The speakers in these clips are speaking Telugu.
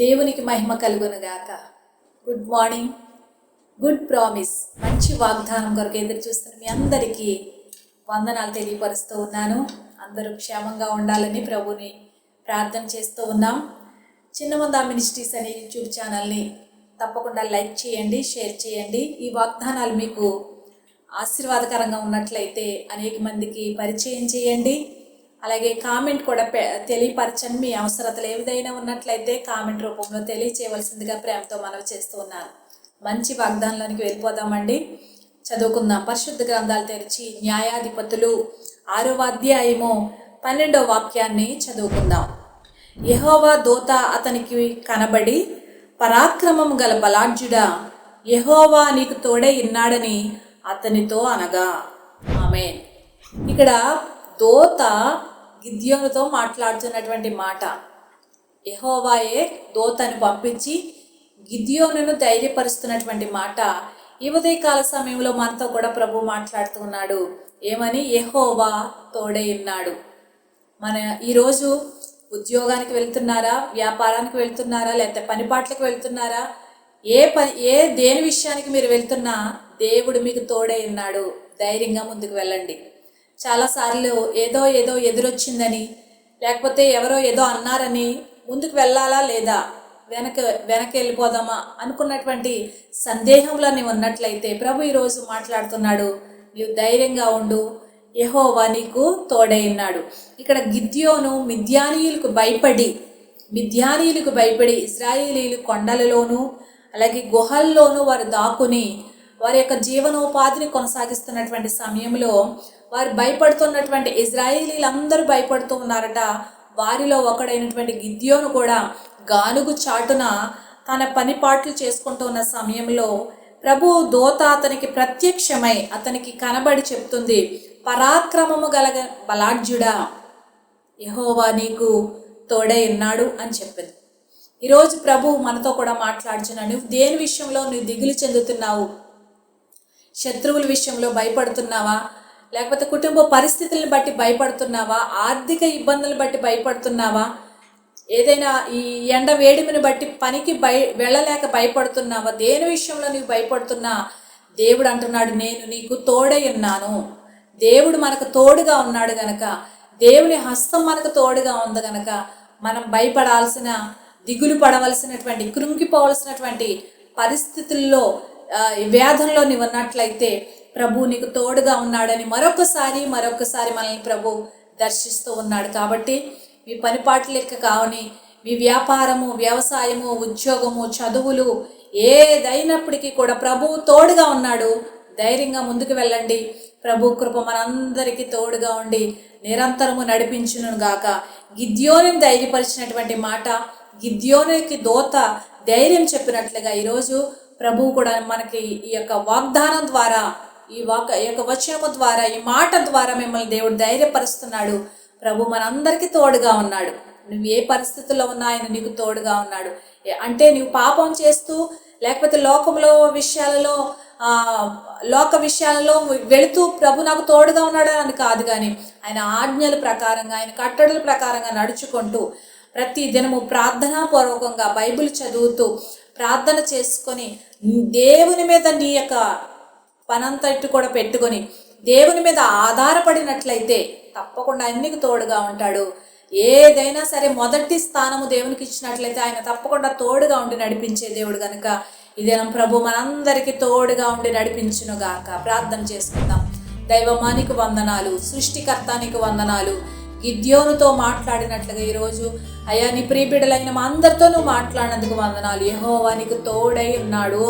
దేవునికి మహిమ కలుగునుగాక. గుడ్ మార్నింగ్ గుడ్ ప్రామిస్ మంచి వాగ్దానం కొరకు ఎదురు చూస్తున్న మీ అందరికీ వందనాలు తెలియపరుస్తూ ఉన్నాను. అందరూ క్షేమంగా ఉండాలని ప్రభుని ప్రార్థన చేస్తూ ఉన్నాం. చిన్నమంద మినిస్ట్రీస్ అనే యూట్యూబ్ ఛానల్ని తప్పకుండా లైక్ చేయండి షేర్ చేయండి. ఈ వాగ్దానాలు మీకు ఆశీర్వాదకరంగా ఉన్నట్లయితే అనేక మందికి పరిచయం చేయండి. అలాగే కామెంట్ కూడా పె- మీ అవసరతలు ఏదైనా ఉన్నట్లయితే కామెంట్ రూపంలో తెలియచేయవలసిందిగా ప్రేమతో మనవి చేస్తూ ఉన్నాను. మంచి వాగ్దానంలోనికి వెళ్ళిపోదామండి. చదువుకుందాం. పరిశుద్ధ గ్రంథాలు తెరిచి న్యాయాధిపతులు ఆరవ అధ్యాయము పన్నెండవ వాక్యాన్ని చదువుకుందాం. యహోవా దూత అతనికి కనబడి పరాక్రమం గల బలాఢ్యుడా యహోవా నీకు తోడే ఇన్నాడని అతనితో అనగా. ఆమె ఇక్కడ దోత గిద్యోనుతో మాట్లాడుతున్నటువంటి మాట. యహోవాయే దోతను పంపించి గిద్యోనును ధైర్యపరుస్తున్నటువంటి మాట. ఈ ఉదయకాల సమయంలో మనతో కూడా ప్రభు మాట్లాడుతూ ఉన్నాడు. ఏమని? యహోవా తోడే ఉన్నాడు. మన ఈరోజు ఉద్యోగానికి వెళ్తున్నారా? వ్యాపారానికి వెళ్తున్నారా? లేకపోతే పనిపాట్లకు వెళ్తున్నారా? ఏ పని ఏ దేని విషయానికి మీరు వెళ్తున్నా దేవుడు మీకు తోడై ఉన్నాడు. ధైర్యంగా ముందుకు వెళ్ళండి. చాలాసార్లు ఏదో ఏదో ఎదురొచ్చిందని లేకపోతే ఎవరో ఏదో అన్నారని ముందుకు వెళ్ళాలా లేదా? వెనక వెనక వెళ్ళిపోదామా అనుకున్నటువంటి సందేహంలో నీవు ఉన్నట్లయితే ప్రభు ఈరోజు మాట్లాడుతున్నాడు. నీవు ధైర్యంగా ఉండు. యహోవా నీకు తోడైనాడు ఇక్కడ గిద్యోను మిద్యానీయులకు భయపడి మిద్యానీయులకు భయపడి ఇజ్రాయేలీలు కొండలలోనూ అలాగే గుహల్లోనూ వారు దాక్కుని వారి యొక్క జీవనోపాధిని కొనసాగిస్తున్నటువంటి సమయంలో వారు భయపడుతున్నటువంటి ఇజ్రాయిలీలందరూ భయపడుతూ ఉన్నారట. వారిలో ఒకడైనటువంటి గిద్యోను కూడా గానుగు చాటున తన పనిపాట్లు చేసుకుంటూ ఉన్న సమయంలో ప్రభు దోత అతనికి ప్రత్యక్షమై అతనికి కనబడి చెప్తుంది పరాక్రమము గలగ బలాఢ్యుడా యహోవా నీకు తోడై ఉన్నాడు అని చెప్పింది. ఈరోజు ప్రభు మనతో కూడా మాట్లాడుచున్నాడు నువ్వు దేని విషయంలో నువ్వు దిగులు చెందుతున్నావు? శత్రువుల విషయంలో భయపడుతున్నావా? లేకపోతే కుటుంబ పరిస్థితులను బట్టి భయపడుతున్నావా? ఆర్థిక ఇబ్బందులను బట్టి భయపడుతున్నావా? ఏదైనా ఈ ఎండ వేడిమిని బట్టి పనికి భయ వెళ్ళలేక భయపడుతున్నావా? దేని విషయంలో నీవు భయపడుతున్నా? దేవుడు అంటున్నాడు నేను నీకు తోడై ఉన్నాను. దేవుడు మనకు తోడుగా ఉన్నాడు గనక దేవుని హస్తం మనకు తోడుగా ఉంది గనక మనం భయపడాల్సిన దిగులు పడవలసినటువంటి కృంగిపోవలసినటువంటి పరిస్థితుల్లో ఆ, వేదనలో నీవు ఉన్నట్లయితే ప్రభు నీకు తోడుగా ఉన్నాడని మరొకసారి మరొకసారి మనల్ని ప్రభు దర్శిస్తూ ఉన్నాడు. కాబట్టి మీ పనిపాట్లు లెక్క కావని మీ వ్యాపారము వ్యవసాయము ఉద్యోగము చదువులు ఏదైనప్పటికీ కూడా ప్రభువు తోడుగా ఉన్నాడు. ధైర్యంగా ముందుకు వెళ్ళండి. ప్రభు కృప మనందరికీ తోడుగా ఉండి నిరంతరము నడిపించును గాక. గిద్యోని ధైర్యపరిచినటువంటి మాట గిద్యోనికి దోత ధైర్యం చెప్పినట్లుగా ఈరోజు ప్రభువు కూడా మనకి ఈ యొక్క వాగ్దానం ద్వారా ఈ వాక ఈ యొక్క వచనము ద్వారా ఈ మాట ద్వారా మిమ్మల్ని దేవుడు ధైర్యపరుస్తున్నాడు. ప్రభు మనందరికీ తోడుగా ఉన్నాడు. నువ్వు ఏ పరిస్థితుల్లో ఉన్నా ఆయన నీకు తోడుగా ఉన్నాడు. అంటే నువ్వు పాపం చేస్తూ లేకపోతే లోకంలో విషయాలలో లోక విషయాలలో వెళుతూ ప్రభు నాకు తోడుగా ఉన్నాడు అని కాదు కానీ ఆయన ఆజ్ఞల ప్రకారంగా ఆయన కట్టడల ప్రకారంగా నడుచుకుంటూ ప్రతి దినము ప్రార్థనాపూర్వకంగా బైబిల్ చదువుతూ ప్రార్థన చేసుకొని దేవుని మీద నీ యొక్క పనంతటి కూడా పెట్టుకొని దేవుని మీద ఆధారపడినట్లయితే తప్పకుండా అన్నికి తోడుగా ఉంటాడు. ఏదైనా సరే మొదటి స్థానము దేవునికి ఇచ్చినట్లయితే ఆయన తప్పకుండా తోడుగా ఉండి నడిపించే దేవుడు కనుక ఇదేనం ప్రభు మనందరికీ తోడుగా ఉండి నడిపించును గాక ప్రార్థన చేసుకుందాం. దైవమానికి వందనాలు సృష్టికర్తానికి వందనాలు. గిద్యోనుతో మాట్లాడినట్లుగా ఈరోజు అయ్యా నీ ప్రియబిడలైన మా అందరితో నువ్వు మాట్లాడినందుకు వందనాలు. యహోవానికి తోడై ఉన్నాడు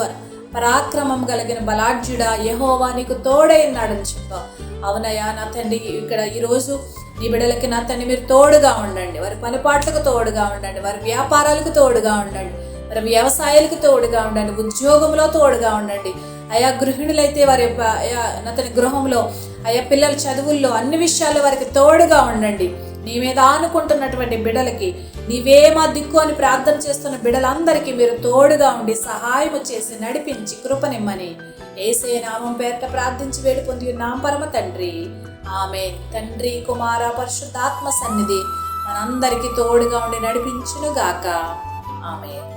పరాక్రమం కలిగిన బలాఢ్యుడా యహోవా నీకు తోడైనాడని చెప్పా అవునయ్యా నా తండ్రి ఇక్కడ ఈరోజు నీ బిడ్డలకి నా తండ్రి మీరు తోడుగా ఉండండి. వారి పనిపాట్లకు తోడుగా ఉండండి. వారి వ్యాపారాలకు తోడుగా ఉండండి. వారి వ్యవసాయాలకు తోడుగా ఉండండి. ఉద్యోగంలో తోడుగా ఉండండి. అయా గృహిణులైతే వారి అయా అతని గృహంలో అయా పిల్లల చదువుల్లో అన్ని విషయాల్లో వారికి తోడుగా ఉండండి. నీ మీద ఆనుకుంటున్నటువంటి బిడలకి నీవే మా దిక్కు అని ప్రార్థన చేస్తున్న బిడలందరికీ మీరు తోడుగా ఉండి సహాయం చేసి నడిపించి కృపనిమ్మని. ఏసే నామం పేరిట ప్రార్థించి వేడి పొంది ఉన్నాం పరమ తండ్రి. ఆమె తండ్రి కుమార పరిశుద్ధాత్మ సన్నిధి మనందరికీ తోడుగా ఉండి నడిపించునుగాక. ఆమె